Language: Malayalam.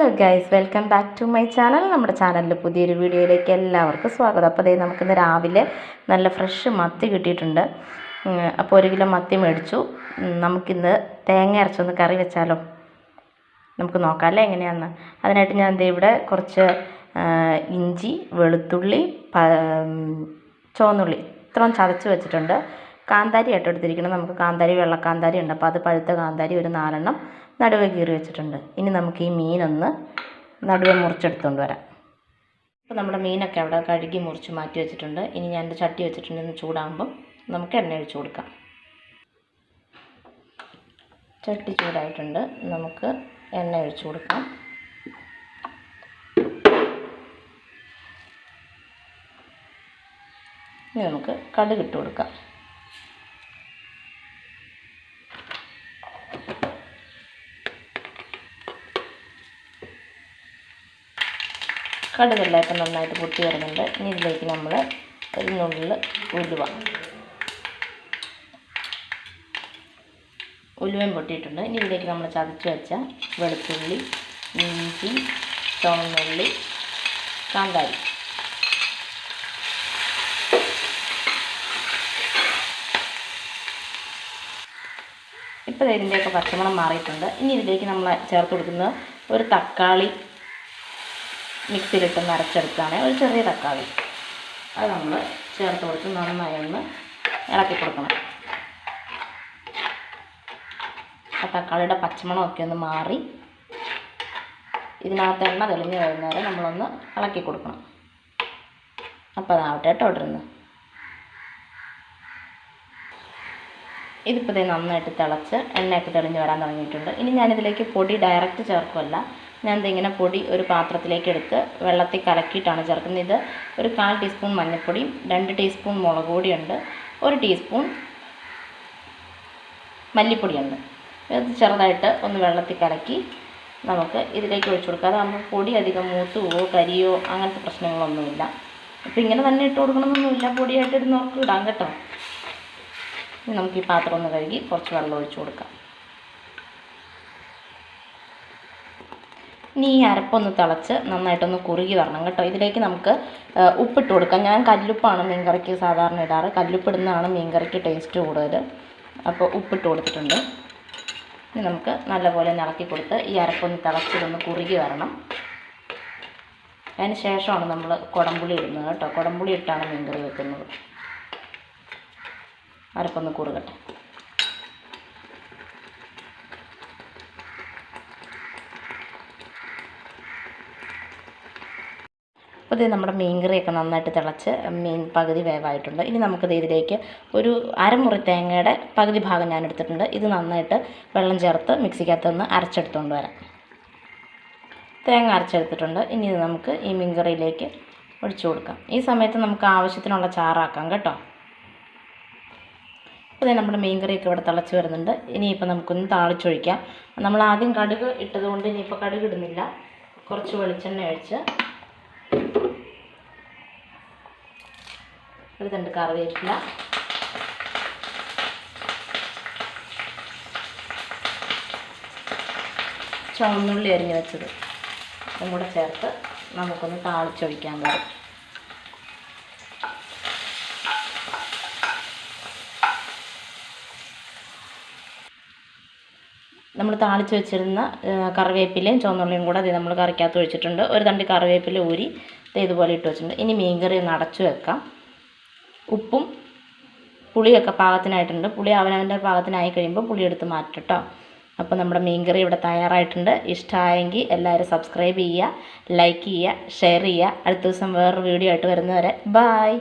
Hello guys welcome back to my channel നമ്മുടെ ചാനലിൽ പുതിയൊരു വീഡിയോയിലേക്ക് എല്ലാവർക്കും സ്വാഗതം. അപ്പോൾ അതേ നമുക്കിന്ന് രാവിലെ നല്ല ഫ്രഷ് മത്തി കിട്ടിയിട്ടുണ്ട്. അപ്പോൾ ഒരു കിലോ മത്തി മേടിച്ചു. നമുക്കിന്ന് തേങ്ങ അരച്ചൊന്ന് കറി വെച്ചാലോ? നമുക്ക് നോക്കാം അല്ലേ? എങ്ങനെയാണെന്ന് അതിനായിട്ട് ഞാൻ ദേ ഇവിടെ കുറച്ച് ഇഞ്ചി വെളുത്തുള്ളി ചോന്നുള്ളി ഇത്രയും ചതച്ച് വെച്ചിട്ടുണ്ട്. കാന്താരി ആയിട്ട് എടുത്തിരിക്കണം നമുക്ക് കാന്താരി വെള്ളക്കാന്താരി ഉണ്ട്. അപ്പോൾ അത് പഴുത്ത കാന്താരി ഒരു നാലെണ്ണം നടുവെ കീറി വെച്ചിട്ടുണ്ട്. ഇനി നമുക്ക് ഈ മീനൊന്ന് നടുവെ മുറിച്ചെടുത്തുകൊണ്ട് വരാം. അപ്പോൾ നമ്മുടെ മീനൊക്കെ അവിടെ കഴുകി മുറിച്ച് മാറ്റി വെച്ചിട്ടുണ്ട്. ഇനി ഞാൻ എന്റെ ചട്ടി വെച്ചിട്ടുണ്ട്. ഇന്ന് ചൂടാകുമ്പം നമുക്ക് എണ്ണ ഒഴിച്ചു കൊടുക്കാം. ചട്ടി ചൂടായിട്ടുണ്ട്. നമുക്ക് എണ്ണ ഒഴിച്ചു കൊടുക്കാം. ഇനി നമുക്ക് കടുക് ഇട്ട് കൊടുക്കാം. കടുകെല്ലാം ഇപ്പം നന്നായിട്ട് പൊട്ടി വരുന്നുണ്ട്. ഇനി ഇതിലേക്ക് നമ്മൾ ഒരു നുള്ളിൽ ഉലുവ. ഉലുവയും പൊട്ടിയിട്ടുണ്ട്. ഇനി ഇതിലേക്ക് നമ്മൾ ചതച്ച് വെച്ച വെളുത്തുള്ളി ഇഞ്ചി ചുവന്നുള്ളി കാന്താരി. ഇപ്പോൾ ഇതിന്റെയൊക്കെ പച്ചമണം മാറിയിട്ടുണ്ട്. ഇനി ഇതിലേക്ക് നമ്മൾ ചേർത്ത് കൊടുക്കുന്നത് ഒരു തക്കാളി മിക്സിയിലിട്ടൊന്ന് നിറച്ചെടുക്കുകയാണ് ഒരു ചെറിയ തക്കാളി. അത് നമ്മൾ ചേർത്ത് കൊടുത്ത് നന്നായി ഒന്ന് ഇളക്കി കൊടുക്കണം. ആ തക്കാളിയുടെ പച്ചമണമൊക്കെ ഒന്ന് മാറി ഇതിനകത്ത് എണ്ണ തെളിഞ്ഞ് കഴിഞ്ഞാൽ നമ്മളൊന്ന് ഇളക്കി കൊടുക്കണം. അപ്പോൾ അതാവട്ടെ കേട്ടോ ഇട്ടിരുന്ന് ഇതിപ്പോൾ ഇത് നന്നായിട്ട് തിളച്ച് എണ്ണയൊക്കെ തെളിഞ്ഞ് വരാൻ തുടങ്ങിയിട്ടുണ്ട്. ഇനി ഞാനിതിലേക്ക് പൊടി ഡയറക്റ്റ് ചേർക്കുമല്ല ഞാൻ ഇതിങ്ങനെ പൊടി ഒരു പാത്രത്തിലേക്ക് എടുത്ത് വെള്ളത്തിൽ കലക്കിയിട്ടാണ് ചേർക്കുന്നത്. ഇത് ഒരു കാൽ ടീസ്പൂൺ മഞ്ഞൾപ്പൊടിയും രണ്ട് ടീസ്പൂൺ മുളക് പൊടിയുണ്ട് ഒരു ടീസ്പൂൺ മല്ലിപ്പൊടിയുണ്ട്. ഇത് ചെറുതായിട്ട് ഒന്ന് വെള്ളത്തിൽ കലക്കി നമുക്ക് ഇതിലേക്ക് ഒഴിച്ചു കൊടുക്കാം. അതാകുമ്പോൾ പൊടി അധികം മൂത്ത് പോവോ കരിയോ അങ്ങനത്തെ പ്രശ്നങ്ങളൊന്നുമില്ല. അപ്പോൾ ഇങ്ങനെ തന്നെ ഇട്ട് കൊടുക്കണമെന്നൊന്നുമില്ല. പൊടിയായിട്ട് ഇരുന്നവർക്ക് ഇടാം കേട്ടോ. നമുക്ക് ഈ പാത്രം ഒന്ന് കഴുകി കുറച്ച് വെള്ളം ഒഴിച്ചു കൊടുക്കാം. ഇനി ഈ അരപ്പൊന്ന് തിളച്ച് നന്നായിട്ടൊന്ന് കുറുകി വരണം കേട്ടോ. ഇതിലേക്ക് നമുക്ക് ഉപ്പിട്ട് കൊടുക്കാം. ഞാൻ കല്ലുപ്പാണ് മീൻകറിക്ക് സാധാരണ ഇടാറ്. കല്ലുപ്പിടുന്നതാണ് മീൻകറിക്ക് ടേസ്റ്റ് കൂടുതൽ. അപ്പോൾ ഉപ്പിട്ട് കൊടുത്തിട്ടുണ്ട്. ഇനി നമുക്ക് നല്ലപോലെ ഇളക്കി കൊടുത്ത് ഈ അരപ്പൊന്ന് തിളച്ചിതൊന്ന് കുറുകി വരണം. അതിന് ശേഷമാണ് നമ്മൾ കുടംപുളി ഇടുന്നത് കേട്ടോ. കുടംപുളി ഇട്ടാണ് മീൻകറി വെക്കുന്നത്. അരപ്പൊന്ന് കുറുകട്ടെ. അപ്പോൾ ഇത് നമ്മുടെ മീൻ കറിയൊക്കെ നന്നായിട്ട് തിളച്ച് മീൻ പകുതി വേവായിട്ടുണ്ട്. ഇനി നമുക്കിത് ഇതിലേക്ക് ഒരു അരമുറി തേങ്ങയുടെ പകുതി ഭാഗം ഞാൻ എടുത്തിട്ടുണ്ട്. ഇത് നന്നായിട്ട് വെള്ളം ചേർത്ത് മിക്സിക്കകത്തൊന്ന് അരച്ചെടുത്തുകൊണ്ട് വരാം. തേങ്ങ അരച്ചെടുത്തിട്ടുണ്ട്. ഇനി ഇത് നമുക്ക് ഈ മീൻ കറിയിലേക്ക് ഒഴിച്ചു കൊടുക്കാം. ഈ സമയത്ത് നമുക്ക് ആവശ്യത്തിനുള്ള ചാറാക്കാം കേട്ടോ. അപ്പോൾ ദേ നമ്മുടെ മീൻ കറിയൊക്കെ ഇവിടെ തിളച്ച് വരുന്നുണ്ട്. ഇനിയിപ്പോൾ നമുക്കൊന്ന് താളിച്ചൊഴിക്കാം. നമ്മൾ ആദ്യം കടുക് ഇട്ടതുകൊണ്ട് ഇനിയിപ്പോൾ കടുക് ഇടുന്നില്ല. കുറച്ച് വെളിച്ചെണ്ണ ഒഴിച്ച് ഒരു കറിവേപ്പില ചുവന്നുള്ളി അരിഞ്ഞ് വെച്ചത്. അതും കൂടെ ചേർത്ത് നമുക്കൊന്ന് താളിച്ചൊഴിക്കാൻ കറി. നമ്മൾ താളിച്ച് വെച്ചിരുന്ന കറിവേപ്പിലയും ചുവന്നുള്ളിയും കൂടെ അത് നമ്മൾ കറിക്കകത്ത് ഒഴിച്ചിട്ടുണ്ട്. ഒരു തണ്ടി കറിവേപ്പില ഊരി ഇതുപോലെ ഇട്ട് വെച്ചിട്ടുണ്ട്. ഇനി മീൻകറി ഒന്ന് അടച്ചു വെക്കാം. ഉപ്പും പുളിയൊക്കെ പാകത്തിനായിട്ടുണ്ട്. പുളി അവനവന്റെ പാകത്തിനായി കഴിയുമ്പോൾ പുളി എടുത്ത് മാറ്റട്ടോ അപ്പോൾ നമ്മുടെ മീൻകറി ഇവിടെ തയ്യാറായിട്ടുണ്ട്. ഇഷ്ടമായെങ്കിൽ എല്ലാവരും സബ്സ്ക്രൈബ് ചെയ്യുക ലൈക്ക് ചെയ്യുക ഷെയർ ചെയ്യുക. അടുത്ത ദിവസം വേറൊരു വീഡിയോ ആയിട്ട് വരുന്നവരെ ബായ്.